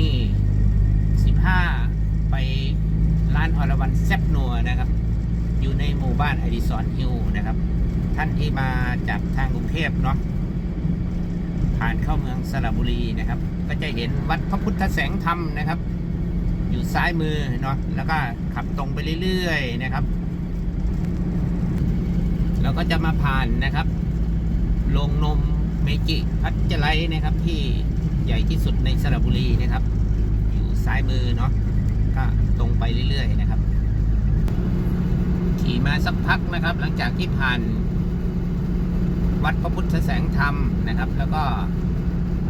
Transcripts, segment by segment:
นี่สิบห้าไปร้านอรวันแซบนัวนะครับ อยู่ในหมู่บ้านอดิสรฮิลนะครับ ท่านที่มาจากทางกรุงเทพเนาะผ่านเข้าเมืองสระบุรีนะครับ ก็จะเห็นวัดพระพุทธแสงธรรมนะครับ อยู่ซ้ายมือเนาะแล้วก็ขับตรงไปเรื่อยๆนะครับแล้วก็จะมาผ่านนะครับโรงนมเมจิพัชไลนะครับที่ ใหญ่ที่สุดในสระบุรีนะครับ อยู่ซ้ายมือเนาะก็ตรงไปเรื่อยๆนะครับ ขี่มาสักพักนะครับ หลังจากที่ผ่านวัดพระพุทธแสงธรรมนะครับ แล้วก็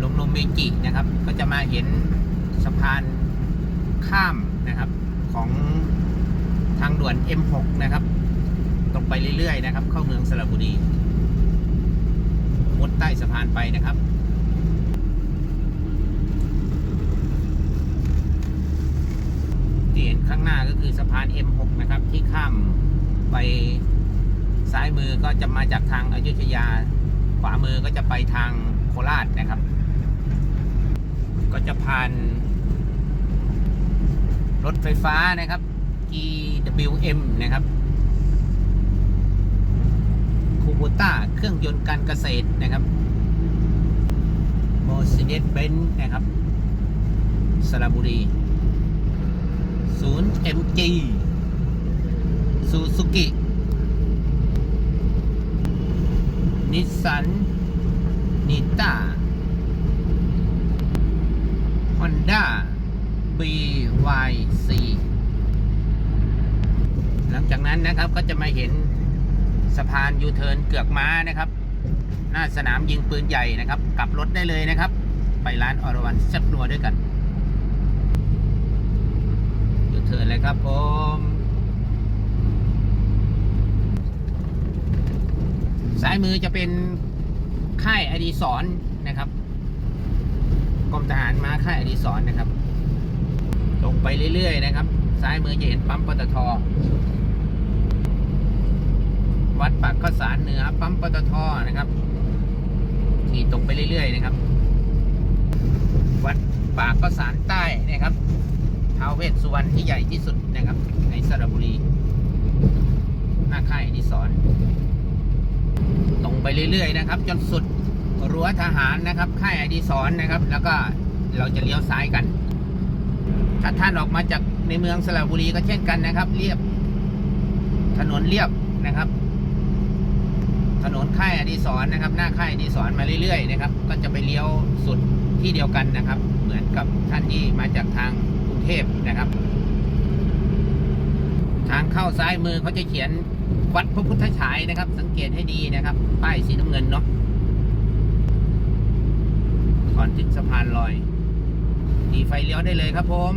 ลงนมเมจินะครับ ก็จะมาเห็นสะพานข้ามนะครับของทางด่วน M6 นะครับ ตรงไปเรื่อยๆนะครับ เข้าเมืองสระบุรีมุดใต้สะพานไปนะครับ ที่เห็น ข้างหน้าก็คือสะพาน M6 นะครับ ที่ข้ามไปซ้ายมือก็จะมาจากทางอายุทยา ขวามือก็จะไปทางโคราชนะครับ ก็จะผ่าน รถไฟฟ้านะครับ GWM นะครับคูโบต้าเครื่องยนต์การเกษตรนะครับ Mercedes-Benz นะครับสระบุรี ศูนย์ MG ซูซูกินิสสันนิต้าฮอนด้า BYC หลังจากนั้นนะครับก็จะมาเห็นสะพานยูเทิร์นเกือกม้านะครับ หน้าสนามยิงปืนใหญ่นะครับ กลับรถได้เลยนะครับ ไปร้านอรวรันแซ่บนัวด้วยกัน เทินเลยครับผมซ้ายมือจะเป็นค่ายอดีศรนะครับกรมทหารมาค่ายอดีศรนะครับตรงไปเรื่อยๆนะครับ ซ้ายมือจะเห็นปั๊มปตท วัดปากข้าวสารเหนือปั๊มปตทนะครับขี่ตรงไปเรื่อยๆนะครับ วัดปากข้าวสารใต้นะครับ ท้าวเวสสุวรรณที่ใหญ่ที่สุดนะครับ ในสระบุรี หน้าค่ายอดีศรตรงไปเรื่อยๆนะครับ จนสุดรั้วทหารนะครับ ค่ายอดีศรนะครับ แล้วก็เราจะเลี้ยวซ้ายกัน ถ้าท่านออกมาจากในเมืองสระบุรีก็เช่นกันนะครับ เรียบ ถนนเรียบนะครับ ถนนค่ายอดีศรนะครับ หน้าค่ายอดีศรมาเรื่อยๆนะครับ ก็จะไปเลี้ยวสุดที่เดียวกันนะครับ เหมือนกับท่านที่มาจากทาง เทพนะครับ ทางเข้าซ้ายมือเขาจะเขียนวัดพระพุทธฉายนะครับ สังเกตให้ดีนะครับ ป้ายสีน้ำเงินเนาะก่อนถึงสะพานลอยดีไฟเลี้ยวได้เลยครับผม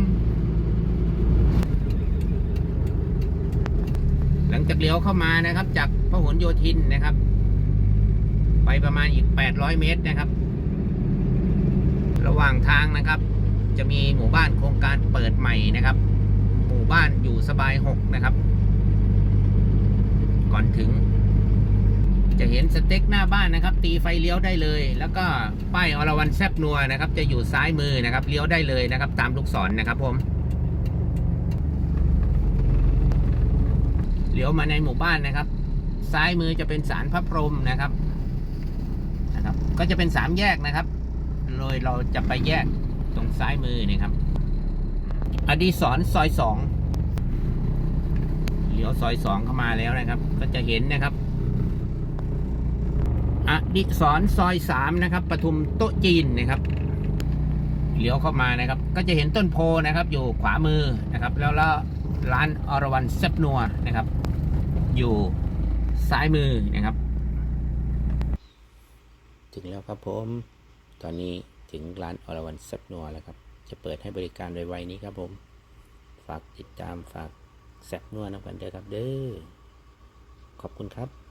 หลังจากเลี้ยวเข้ามานะครับ จากพหลโยธินนะครับ ไปประมาณอีก 800 เมตรนะครับ ระหว่างทางนะครับ จะมีหมู่บ้านโครงการเปิดใหม่นะครับ หมู่บ้านอยู่สบายหกนะครับ ก่อนถึง จะเห็นสเต็กหน้าบ้านนะครับ ตีไฟเลี้ยวได้เลย แล้วก็ป้ายอรวันแซบนัวนะครับ จะอยู่ซ้ายมือนะครับเลี้ยวได้เลยนะครับ ตามลูกศรนนะครับผมเลี้ยวมาในหมู่บ้านนะครับ ซ้ายมือจะเป็นศาลพระพรหมนะครับนะครับ ก็จะเป็นสามแยกนะครับ โดยเราจะไปแยก ตรงซ้ายมือนี่ครับ อดีศรซอยสองเลี้ยวซอยสองเข้ามาแล้วนะครับ ก็จะเห็นนะครับอดิศรซอยสามนะครับปทุมโต๊ะจีนนะครับเลี้ยวเข้ามานะครับ ก็จะเห็นต้นโพนะครับ อยู่ขวามือนะครับ แล้วแล้วร้านอรวรันเซบนัวนะครับ อยู่ซ้ายมือนะครับ ถึงแล้วครับผม ตอนนี้ ถึงร้านอรวันแซบนัวแล้วครับ จะเปิดให้บริการไวๆนี้ครับผม ฝากติดตามฝากแซบนัวนะกันเด้อครับเด้อขอบคุณครับ